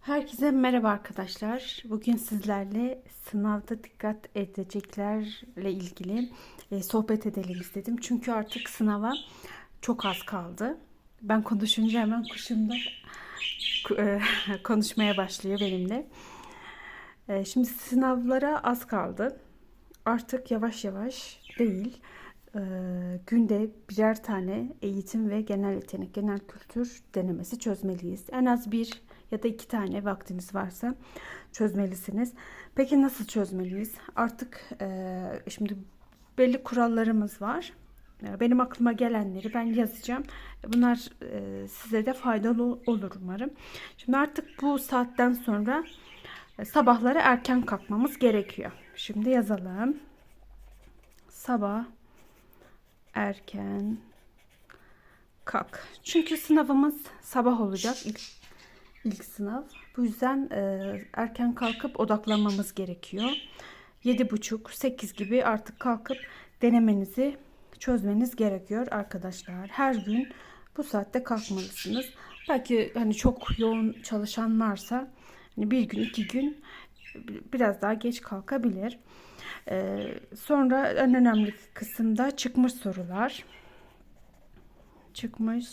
Herkese merhaba arkadaşlar. Bugün sizlerle sınavda dikkat edeceklerle ilgili e, sohbet edelim istedim. Çünkü artık sınava çok az kaldı. Ben konuşunca hemen kuşum da e, konuşmaya başlıyor benimle. E, şimdi sınavlara az kaldı. Artık yavaş yavaş değil, günde birer tane eğitim ve genel yetenek, genel kültür denemesi çözmeliyiz. En az bir ya da iki tane vaktiniz varsa çözmelisiniz. Peki nasıl çözmeliyiz? Artık e, şimdi belli kurallarımız var. Benim aklıma gelenleri ben yazacağım. Bunlar e, size de faydalı olur umarım. Şimdi artık bu saatten sonra e, sabahları erken kalkmamız gerekiyor. Şimdi yazalım. Sabah erken kalk. Çünkü sınavımız sabah olacak. İlk, ilk sınav. Bu yüzden e, erken kalkıp odaklanmamız gerekiyor. 7.30-8 gibi artık kalkıp denemenizi çözmeniz gerekiyor arkadaşlar. Her gün bu saatte kalkmalısınız. Belki hani çok yoğun çalışan varsa hani bir gün iki gün biraz daha geç kalkabilir. Ee, sonra en önemli kısımda çıkmış sorular. Çıkmış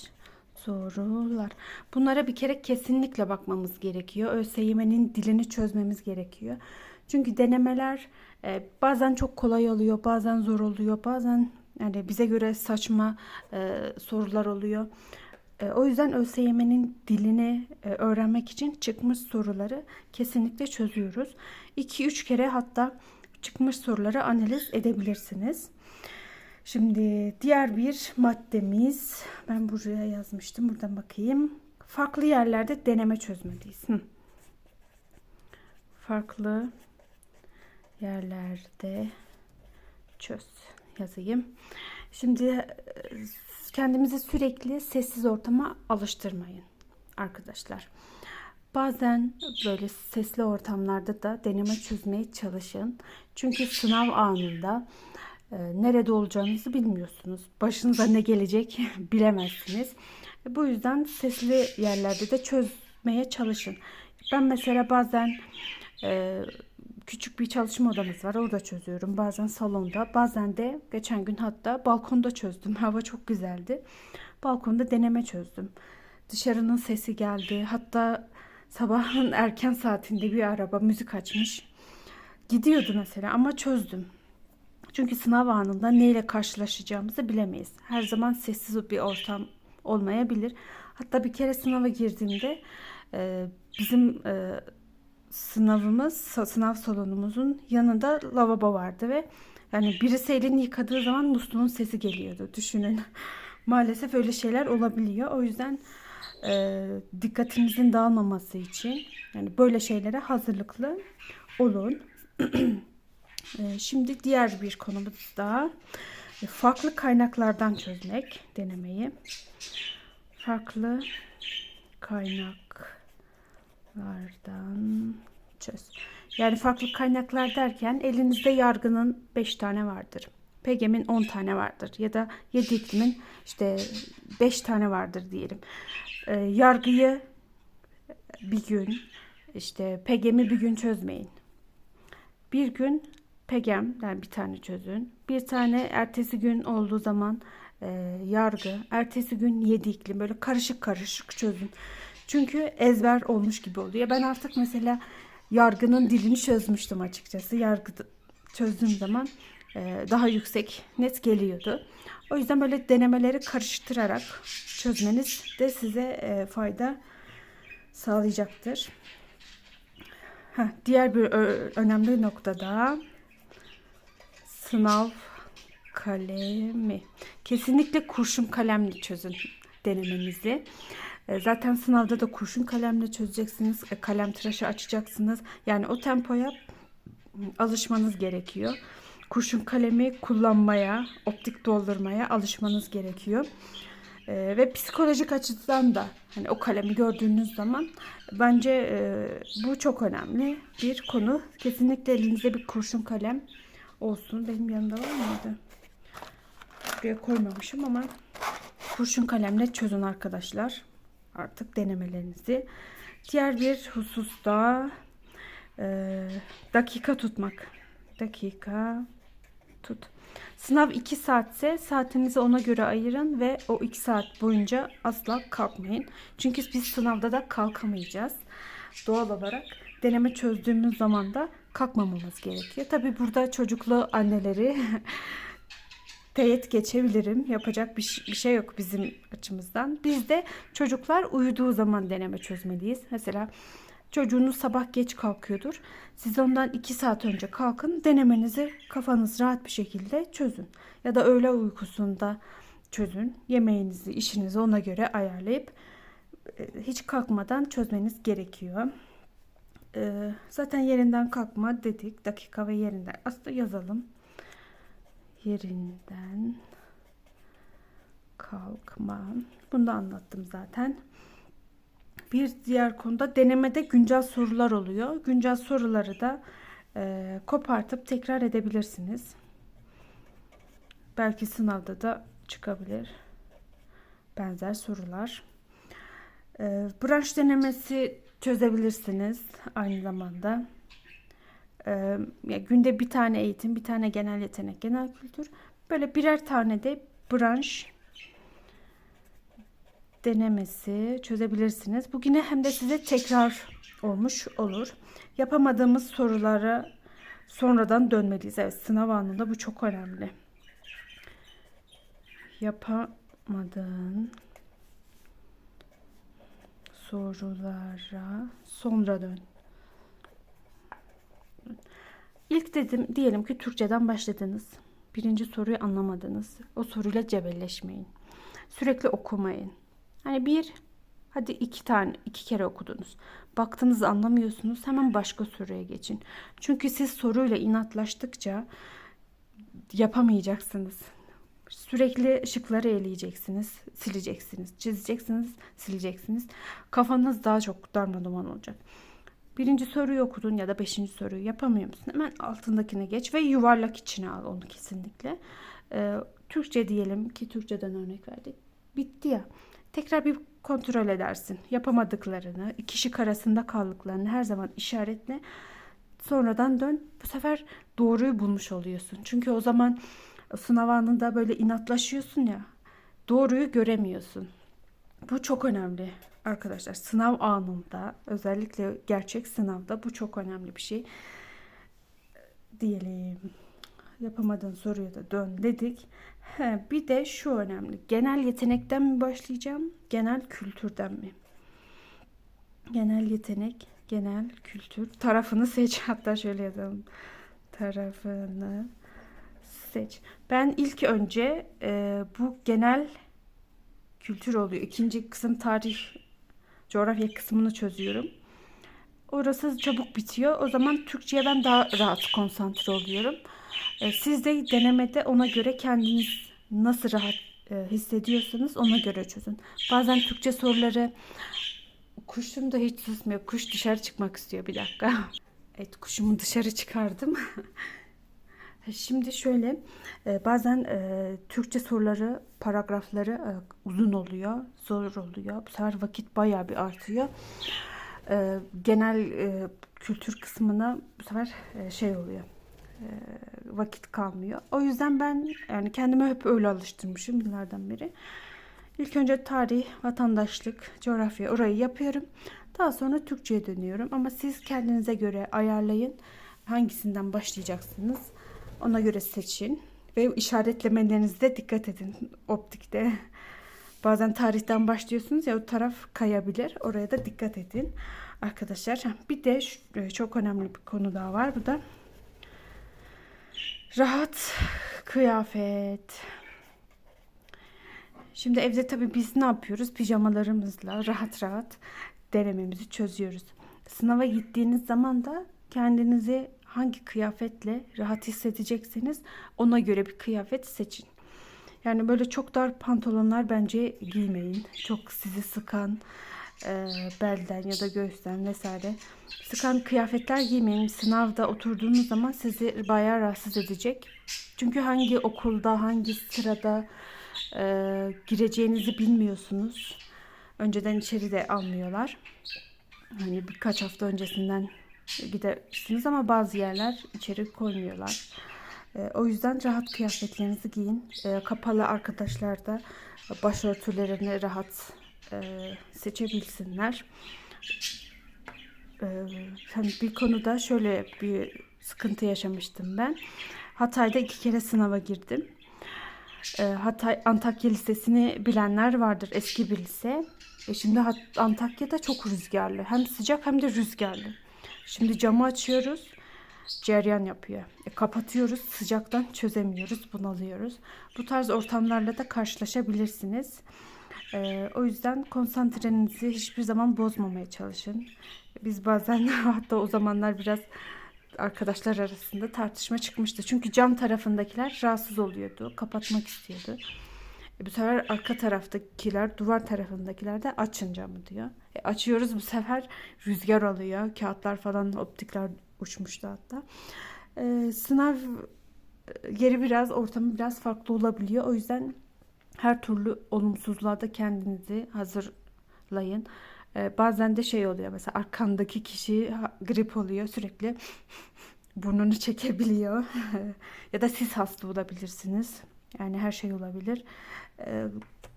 sorular. Bunlara bir kere kesinlikle bakmamız gerekiyor. ÖSYM'nin dilini çözmemiz gerekiyor. Çünkü denemeler e, bazen çok kolay oluyor, bazen zor oluyor, bazen yani bize göre saçma e, sorular oluyor. E, o yüzden ÖSYM'nin dilini e, öğrenmek için çıkmış soruları kesinlikle çözüyoruz. 2-3 kere hatta çıkmış soruları analiz edebilirsiniz. Şimdi diğer bir maddemiz ben buraya yazmıştım. Buradan bakayım. Farklı yerlerde deneme çözmeliyiz. Hı. Farklı yerlerde çöz yazayım. Şimdi e, kendimizi sürekli sessiz ortama alıştırmayın arkadaşlar. Bazen böyle sesli ortamlarda da deneme çözmeye çalışın. Çünkü sınav anında nerede olacağınızı bilmiyorsunuz. Başınıza ne gelecek bilemezsiniz. E, bu yüzden sesli yerlerde de çözmeye çalışın. Ben mesela bazen e, küçük bir çalışma odamız var. Orada çözüyorum. Bazen salonda. Bazen de geçen gün hatta balkonda çözdüm. Hava çok güzeldi. Balkonda deneme çözdüm. Dışarının sesi geldi. Hatta sabahın erken saatinde bir araba müzik açmış. Gidiyordu mesela ama çözdüm. Çünkü sınav anında neyle karşılaşacağımızı bilemeyiz. Her zaman sessiz bir ortam olmayabilir. Hatta bir kere sınava girdiğimde e, bizim e, sınavımız, sınav salonumuzun yanında lavabo vardı ve yani birisi elini yıkadığı zaman musluğun sesi geliyordu. Düşünün. Maalesef öyle şeyler olabiliyor. O yüzden e, dikkatinizin dağılmaması için yani böyle şeylere hazırlıklı olun. e, şimdi diğer bir konumuz daha e, farklı kaynaklardan çözmek denemeyi. Farklı kaynaklardan çöz. Yani farklı kaynaklar derken elinizde yargının 5 tane vardır. PEGEM'in 10 tane vardır ya da 7 iklimin işte 5 tane vardır diyelim. Ee, yargıyı bir gün işte PEGEM'i bir gün çözmeyin. Bir gün PEGEM yani bir tane çözün. Bir tane ertesi gün olduğu zaman e, yargı. Ertesi gün 7 iklim böyle karışık karışık çözün. Çünkü ezber olmuş gibi oluyor. Ben artık mesela yargının dilini çözmüştüm açıkçası. Yargı çözdüğüm zaman e, daha yüksek net geliyordu. O yüzden böyle denemeleri karıştırarak çözmeniz de size e, fayda sağlayacaktır. Heh, diğer bir önemli nokta da sınav kalemi. Kesinlikle kurşun kalemle çözün denemenizi. E, zaten sınavda da kurşun kalemle çözeceksiniz. E, kalem tıraşı açacaksınız. Yani o tempoya alışmanız gerekiyor. Kurşun kalemi kullanmaya, optik doldurmaya alışmanız gerekiyor. Ee, ve psikolojik açıdan da hani o kalemi gördüğünüz zaman bence e, bu çok önemli bir konu. Kesinlikle elinizde bir kurşun kalem olsun. Benim yanımda var mıydı? Buraya koymamışım ama kurşun kalemle çözün arkadaşlar artık denemelerinizi. Diğer bir husus da e, dakika tutmak. Dakika tut. Sınav 2 saatse saatinizi ona göre ayırın ve o 2 saat boyunca asla kalkmayın. Çünkü biz sınavda da kalkamayacağız. Doğal olarak deneme çözdüğümüz zaman da kalkmamamız gerekiyor. Tabi burada çocuklu anneleri teyit geçebilirim. Yapacak bir, bir şey yok bizim açımızdan. Biz de çocuklar uyuduğu zaman deneme çözmeliyiz. Mesela çocuğunuz sabah geç kalkıyordur. Siz ondan 2 saat önce kalkın. Denemenizi kafanız rahat bir şekilde çözün. Ya da öğle uykusunda çözün. Yemeğinizi, işinizi ona göre ayarlayıp e, hiç kalkmadan çözmeniz gerekiyor. E, Zaten yerinden kalkma dedik. Dakika ve yerinden. Aslında yazalım yerinden kalkma. Bunu da anlattım zaten. Bir diğer konuda denemede güncel sorular oluyor. Güncel soruları da e, kopartıp tekrar edebilirsiniz. Belki sınavda da çıkabilir benzer sorular. E, branş denemesi çözebilirsiniz aynı zamanda. Ee, günde bir tane eğitim, bir tane genel yetenek, genel kültür. Böyle birer tane de branş denemesi çözebilirsiniz. Bu yine hem de size tekrar olmuş olur. Yapamadığımız sorulara sonradan dönmeliyiz. Evet sınav anında bu çok önemli. Yapamadığın sorulara sonra dön. İlk dedim diyelim ki Türkçeden başladınız. Birinci soruyu anlamadınız. O soruyla cebelleşmeyin. Sürekli okumayın. Hani bir hadi iki tane iki kere okudunuz. Baktınız anlamıyorsunuz hemen başka soruya geçin. Çünkü siz soruyla inatlaştıkça yapamayacaksınız. Sürekli şıkları eleyeceksiniz, sileceksiniz, çizeceksiniz, sileceksiniz. Kafanız daha çok darmaduman olacak. Birinci soruyu okudun ya da beşinci soruyu yapamıyor musun? Hemen altındakine geç ve yuvarlak içine al onu kesinlikle. Ee, Türkçe diyelim ki Türkçeden örnek verdik. Bitti ya. Tekrar bir kontrol edersin. Yapamadıklarını, iki şık arasında kaldıklarını her zaman işaretle. Sonradan dön. Bu sefer doğruyu bulmuş oluyorsun. Çünkü o zaman sınav anında böyle inatlaşıyorsun ya. Doğruyu göremiyorsun. Bu çok önemli arkadaşlar. Sınav anında özellikle gerçek sınavda bu çok önemli bir şey. Diyelim yapamadığın soruya da dön dedik. He, bir de şu önemli. Genel yetenekten mi başlayacağım? Genel kültürden mi? Genel yetenek, genel kültür. Tarafını seç. Hatta şöyle yazalım. Tarafını seç. Ben ilk önce e, bu genel kültür oluyor. İkinci kısım tarih, coğrafya kısmını çözüyorum. Orası çabuk bitiyor. O zaman Türkçe'ye ben daha rahat konsantre oluyorum. E, Siz de denemede ona göre kendiniz nasıl rahat e, hissediyorsanız ona göre çözün. Bazen Türkçe soruları kuşum da hiç susmuyor. Kuş dışarı çıkmak istiyor bir dakika. Evet kuşumu dışarı çıkardım. Şimdi şöyle e, bazen e, Türkçe soruları paragrafları e, uzun oluyor, zor oluyor. Bu sefer vakit bayağı bir artıyor. Genel kültür kısmına bu sefer şey oluyor. vakit kalmıyor. O yüzden ben yani kendime hep öyle alıştırmışım yıllardan beri. İlk önce tarih, vatandaşlık, coğrafya orayı yapıyorum. Daha sonra Türkçe'ye dönüyorum. Ama siz kendinize göre ayarlayın. Hangisinden başlayacaksınız? Ona göre seçin. Ve işaretlemelerinizde dikkat edin optikte. Bazen tarihten başlıyorsunuz ya o taraf kayabilir. Oraya da dikkat edin. Arkadaşlar bir de şu- çok önemli bir konu daha var. Bu da rahat kıyafet. Şimdi evde tabii biz ne yapıyoruz? Pijamalarımızla rahat rahat denememizi çözüyoruz. Sınava gittiğiniz zaman da kendinizi hangi kıyafetle rahat hissedecekseniz ona göre bir kıyafet seçin. Yani böyle çok dar pantolonlar bence giymeyin. Çok sizi sıkan e, belden ya da göğüsten vesaire sıkan kıyafetler giymeyin. Sınavda oturduğunuz zaman sizi bayağı rahatsız edecek. Çünkü hangi okulda, hangi sırada e, gireceğinizi bilmiyorsunuz. Önceden içeri de almıyorlar. Hani birkaç hafta öncesinden gidersiniz ama bazı yerler içeri koymuyorlar. E, o yüzden rahat kıyafetlerinizi giyin. E, kapalı arkadaşlar da başörtülerini rahat e, seçebilsinler. Hani bir konuda şöyle bir sıkıntı yaşamıştım ben. Hatay'da iki kere sınava girdim. Hatay Antakya Lisesi'ni bilenler vardır eski bir lise. E şimdi Antakya'da çok rüzgarlı. Hem sıcak hem de rüzgarlı. Şimdi camı açıyoruz. Ceryan yapıyor. E, kapatıyoruz. Sıcaktan çözemiyoruz. Bunalıyoruz. Bu tarz ortamlarla da karşılaşabilirsiniz. E, o yüzden konsantrenizi hiçbir zaman bozmamaya çalışın. Biz bazen hatta o zamanlar biraz arkadaşlar arasında tartışma çıkmıştı. Çünkü cam tarafındakiler rahatsız oluyordu. Kapatmak istiyordu. E, bu sefer arka taraftakiler, duvar tarafındakiler de açın camı diyor. E, açıyoruz bu sefer rüzgar alıyor. Kağıtlar falan, optikler uçmuştu hatta. E, sınav yeri biraz, ortamı biraz farklı olabiliyor. O yüzden her türlü olumsuzluğa da kendinizi hazırlayın. E, bazen de şey oluyor mesela arkandaki kişi grip oluyor sürekli burnunu çekebiliyor ya da siz hasta olabilirsiniz. Yani her şey olabilir.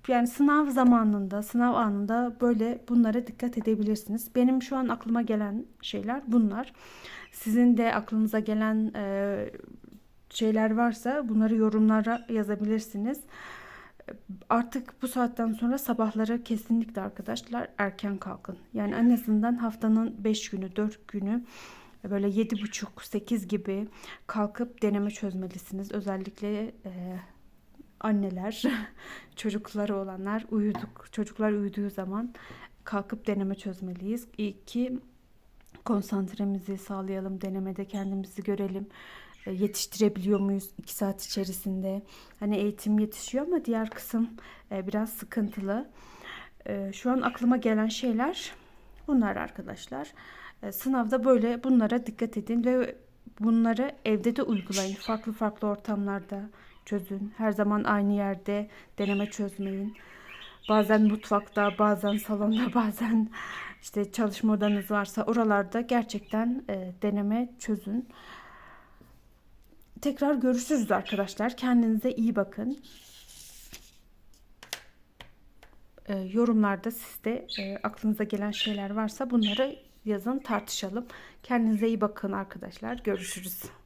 Yani sınav zamanında, sınav anında böyle bunlara dikkat edebilirsiniz. Benim şu an aklıma gelen şeyler bunlar. Sizin de aklınıza gelen şeyler varsa bunları yorumlara yazabilirsiniz. Artık bu saatten sonra sabahları kesinlikle arkadaşlar erken kalkın. Yani en azından haftanın 5 günü, 4 günü böyle 7.30-8 gibi kalkıp deneme çözmelisiniz. Özellikle e, anneler, çocukları olanlar uyuduk, çocuklar uyuduğu zaman kalkıp deneme çözmeliyiz. İyi ki konsantremizi sağlayalım, denemede kendimizi görelim. E, Yetiştirebiliyor muyuz 2 saat içerisinde? Hani eğitim yetişiyor ama diğer kısım e, biraz sıkıntılı. E, Şu an aklıma gelen şeyler bunlar arkadaşlar. Sınavda böyle bunlara dikkat edin ve bunları evde de uygulayın. Farklı farklı ortamlarda çözün. Her zaman aynı yerde deneme çözmeyin. Bazen mutfakta, bazen salonda, bazen işte çalışma odanız varsa oralarda gerçekten e, deneme çözün. Tekrar görüşürüz arkadaşlar. Kendinize iyi bakın. E, yorumlarda sizde e, aklınıza gelen şeyler varsa bunları yazın tartışalım. Kendinize iyi bakın arkadaşlar. Görüşürüz.